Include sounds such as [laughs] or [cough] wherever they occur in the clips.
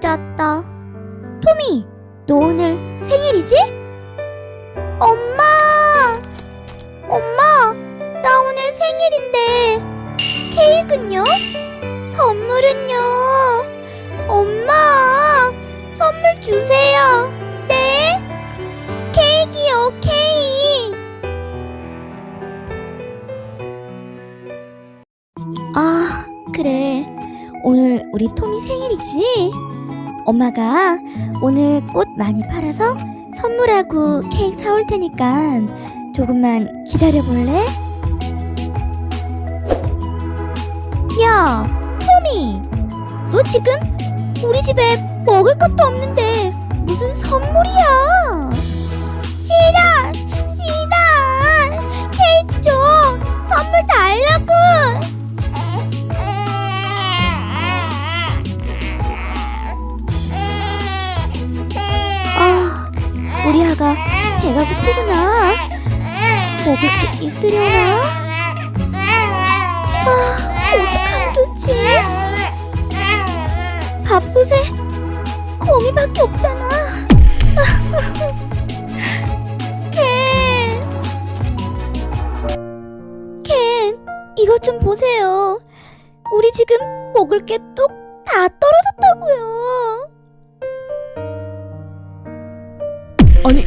잘 잤다. 토미, 너 오늘 생일이지? 엄마! 엄마, 나 오늘 생일인데, 케이크는요? 선물은요? 엄마, 선물 주세요. 네? 케이크요, 케이크. 아, 그래. 오늘 우리 토미 생일이지? 엄마가 오늘 꽃 많이 팔아서 선물하고 케이크 사올 테니까 조금만 기다려 볼래? 야, 토미! 너 지금 우리 집에 먹을 것도 없는데 무슨 선물이야? 싫어! 싫어! 케이크 줘! 선물 달라고! 있으려나? 아, 어떡하면 좋지? 밥솥에 거미밖에 없잖아. 켄, 켄, 이것 좀 보세요. 우리 지금 먹을 게뚝다 떨어졌다고요. 아니,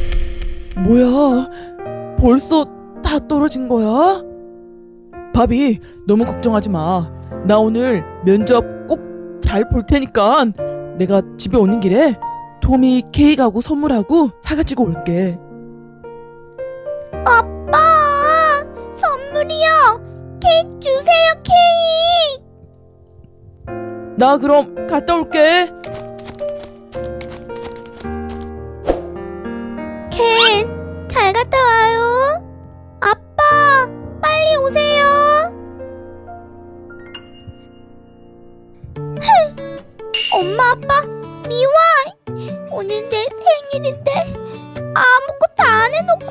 뭐야? 벌써 다 떨어진 거야? 바비, 너무 걱정하지 마. 나 오늘 면접 꼭 잘 볼 테니까 내가 집에 오는 길에 토미 케이크하고 선물하고 사가지고 올게. 아빠! 선물이요! 케이크 주세요, 케이크! 나 그럼 갔다 올게. 엄마, 아빠, 미워. 오늘 내 생일인데 아무것도 안 해놓고.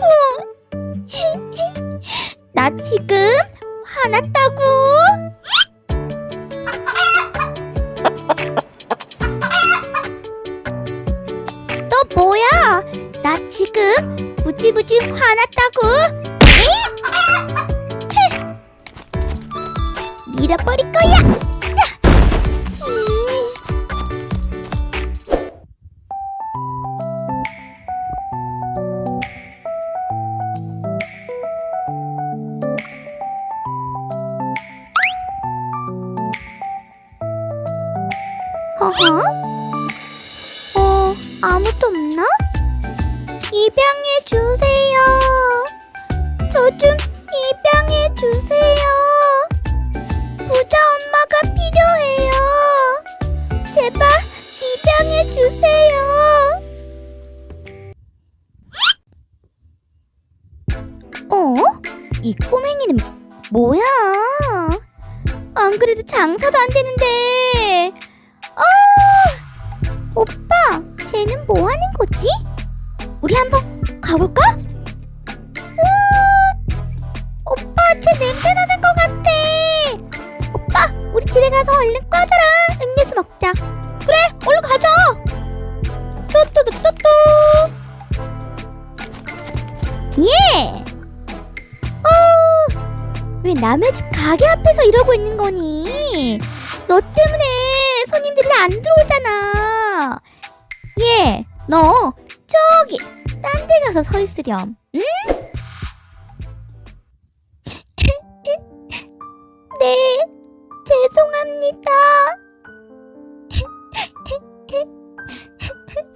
[laughs] 나 지금 화났다고. [laughs] 너 뭐야? 나 지금 무지무지 화났다고. 아무도 없나? 입양해 주세요. 저 좀 입양해 주세요. 부자 엄마가 필요해요. 제발 입양해 주세요. 어? 이 꼬맹이는 뭐야? 안 그래도 장사도 안 되는데. 아! 오빠, 쟤는 뭐 하는 거지? 우리 한번 가볼까? 으, 오빠, 쟤 냄새 나는 것 같아. 오빠, 우리 집에 가서 얼른 꺼져라. 음료수 먹자. 그래, 얼른 가자. 또또또 또또. 예. 어, 왜 남의 집 가게 앞에서 이러고 있는 거니? 너 때문에 손님들이 안 들어오잖아. 예, 너 저기 딴 데 가서 서 있으렴. 응? [laughs] 네, 죄송합니다. [laughs]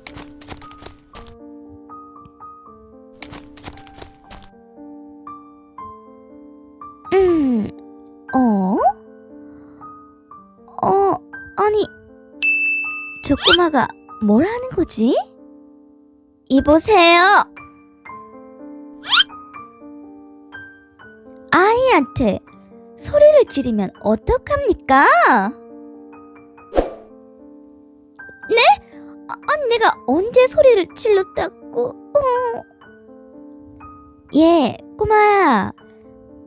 음, 어? 어, 꼬마가 뭘 하는 거지? 이보세요. 아이한테 소리를 지르면 어떡합니까? 네? 아, 아니 내가 언제 소리를 질렀다고? 어. 예, 꼬마야.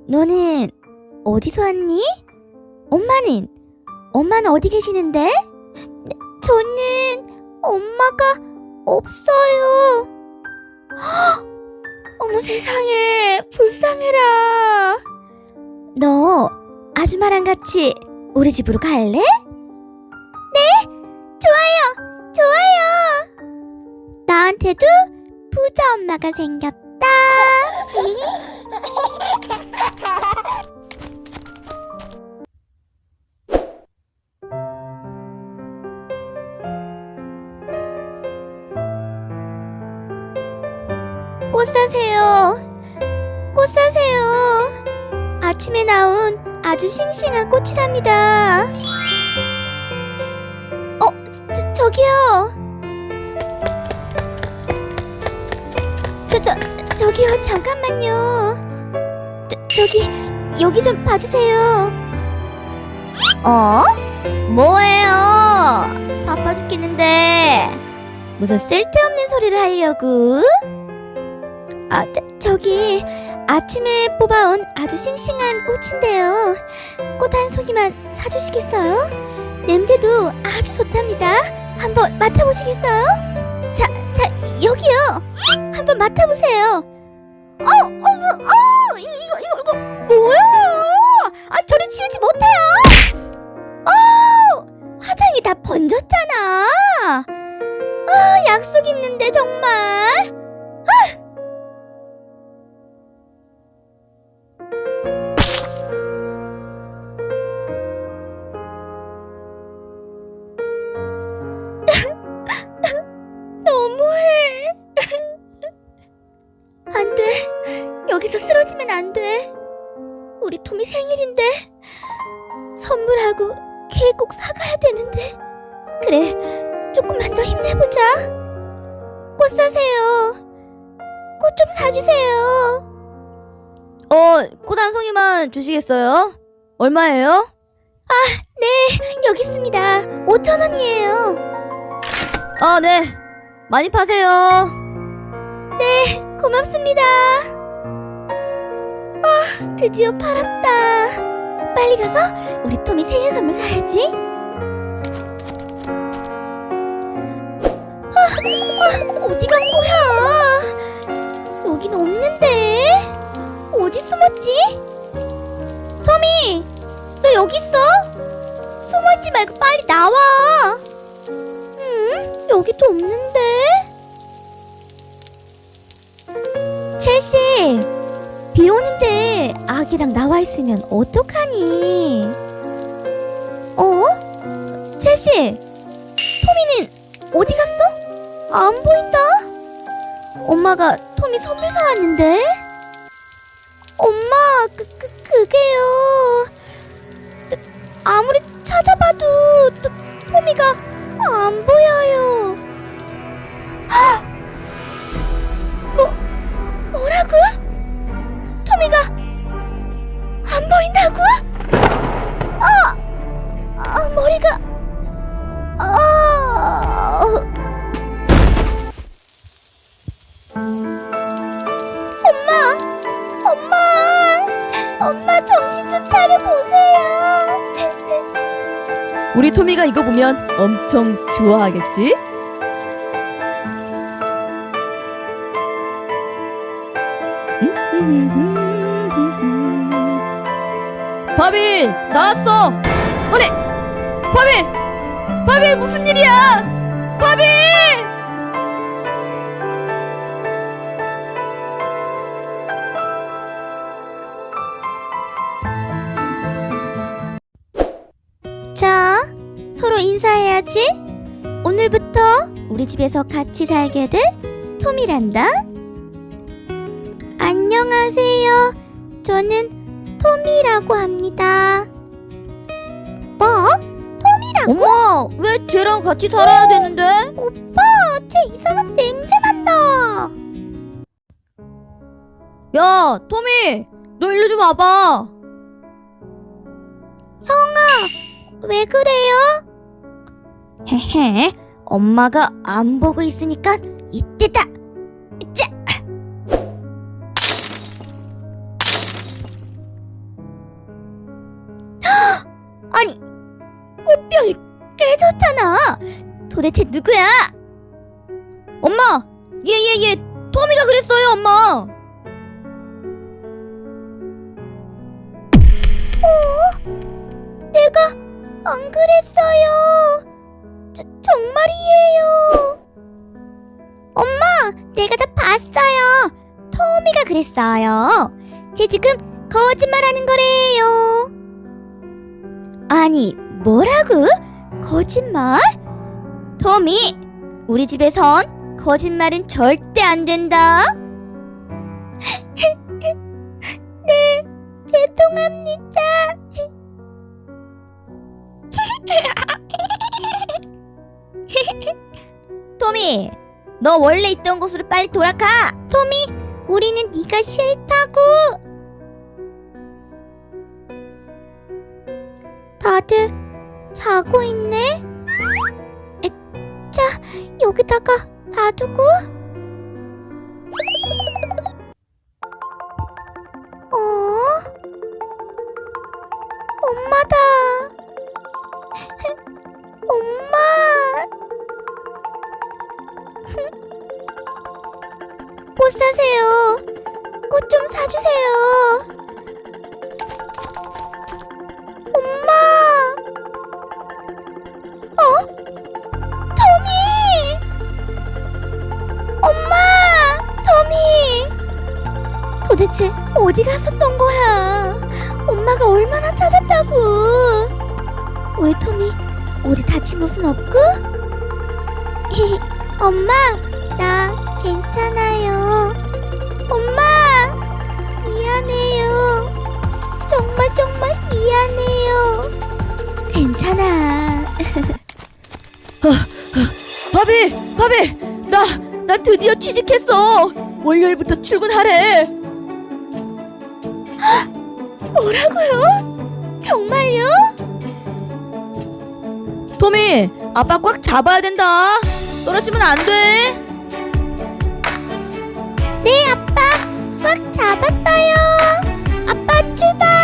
너는 어디서 왔니? 엄마는? 엄마는 어디 계시는데? 네, 저는 엄마가 없어요. 헉! 어머 세상에 불쌍해라. 너 아줌마랑 같이 우리 집으로 갈래? 네, 좋아요, 좋아요. 나한테도 부자 엄마가 생겼다. [laughs] 사세요. 꽃 사세요. 아침에 나온 아주 싱싱한 꽃이랍니다. 어, 저, 저기요. 저, 저, 저기요, 잠깐만요. 저, 저기, 여기 좀 봐주세요. 어? 뭐예요? 바빠 죽겠는데. 무슨 쓸데없는 소리를 하려고? 아, 저- 저기, 아침에 뽑아온 아주 싱싱한 꽃인데요. 꽃 한 송이만 사주시겠어요? 냄새도 아주 좋답니다. 한번 맡아보시겠어요? 자, 자, 여기요. 한번 맡아보세요. 어, 어머, 어, 이거, 이거, 이거, 이거 뭐야? 아, 저리 치우지 못해요. 어, 화장이 다 번졌잖아. 아, 약속 있는데 정말. 생일인데 선물하고 케이크 꼭 사가야 되는데. 그래, 조금만 더 힘내보자. 꽃 사세요. 꽃 좀 사주세요. 어, 꽃 한 송이만 주시겠어요? 얼마예요? 아, 네, 여기 있습니다. 5천 원이에요. 아, 네. 많이 파세요. 고맙습니다. 아, 드디어 팔았다. 빨리 가서 우리 톰이 생일 선물 사야지. 아, 아, 어디 간 거야? 여긴 없는데. 어디 숨었지? 토미, 너 여기 있어? 숨어있지 말고 빨리 나와. 응? 여기도 없는데. 첼시, 비 오는데 아기랑 나와 있으면 어떡하니? 어? 첼시, 토미는 어디 갔어? 안 보인다? 엄마가 토미 선물 사왔는데? 엄마, 그, 그, 그게요. 아무리 찾아봐도 또 토미가 안 보여요. 헉! 뭐, 뭐라고? 안 보인다고? 아, 아 머리가 아, 엄마, 엄마, 엄마 정신 좀 차려 보세요. 우리 토미가 이거 보면 엄청 좋아하겠지? 바비 나왔어. 아니 바비 바비 무슨 일이야? 바비 자, 서로 인사해야지. 오늘부터 우리 집에서 같이 살게 될 톰이란다. 안녕하세요. 저는 톰이라고 합니다. 뭐? 톰이라고? 엄마 왜 쟤랑 같이 살아야 되는데? 오빠, 쟤 이상한 냄새 난다. 야 토미 너 일로 좀 와봐. 왜 그래요? 헤헤, 엄마가 안 보고 있으니까 이때다. 꽃병이 깨졌잖아. 도대체 누구야? 엄마! 얘, 얘, 얘! 토미가 그랬어요, 엄마! 내가 안 그랬어요. 저, 정말이에요. 엄마, 내가 다 봤어요. 토미가 그랬어요. 쟤 지금 거짓말하는 거래요. 아니, 뭐라고? 거짓말? 토미, 우리 집에선 거짓말은 절대 안 된다. [laughs] 네, 죄송합니다. [laughs] 토미, 너 원래 있던 곳으로 빨리 돌아가. 토미, 우리는 네가 싫다고. 다들 자고 있네. 에, 자, 여기다가 놔두고. 어? 엄마다. [laughs] 엄마. [laughs] 꽃 사세요. 꽃 좀 사주세요. 도대체 어디 갔었던 거야? 엄마가 얼마나 찾았다고. 우리 토미 어디 다친 곳은 없고? [laughs] 엄마, 나 괜찮아요. 엄마, 미안해요. 정말 정말 미안해요. 괜찮아. [laughs] 바비, 바비, 나, 나 드디어 취직했어. 월요일부터 출근하래. 뭐라고요? 정말요? 토미! 아빠 꽉 잡아야 된다! 떨어지면 안 돼! 네, 아빠. 꽉 잡았어요. 아빠 출발.